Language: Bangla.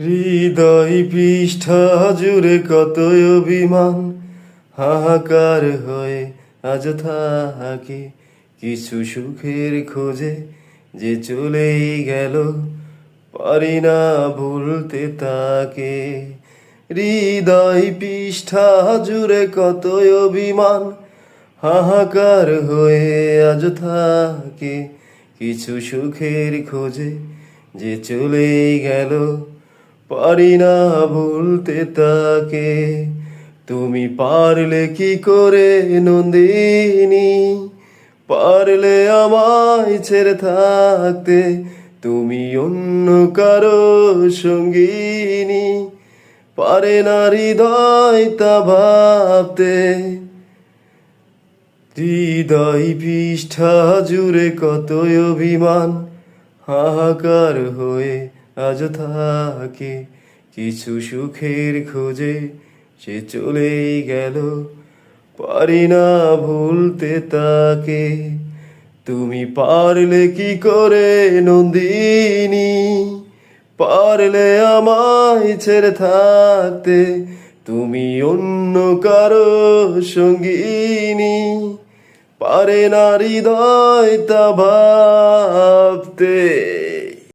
হৃদয় পৃষ্ঠা জুড়ে কত অভিমান। হাহাকার হয়ে আজ থাকে। কিছু সুখের খোঁজে যে চলেই গেল, পারি না ভুলতে তাকে। হৃদয় পৃষ্ঠা জুড়ে কত অভিমান। হাহাকার হয়ে আজ থাকে। কিছু সুখের খোঁজে যে চলেই গেল পারি না ভুলতে তাকে। তুমি পারলে কি করে নন্দিনী? পারলে আমায় ছেড়ে থাকতে তুমি অন্য কারও সঙ্গিনী। পারে না হৃদয় তা ভাবতে, হৃদয় পৃষ্ঠা জুড়ে কত অভিমান, হাহাকার হয়ে আজ থাকে কিছু সুখের খোঁজে সে চলেই গেল। পারি না ভুলতে তাকে। তুমি পারলে কি করে নন্দিনী? পারলে আমায় ছেড়ে থাকতে তুমি অন্য কারও সঙ্গিনী। পারে না হৃদয় তা ভাবতে।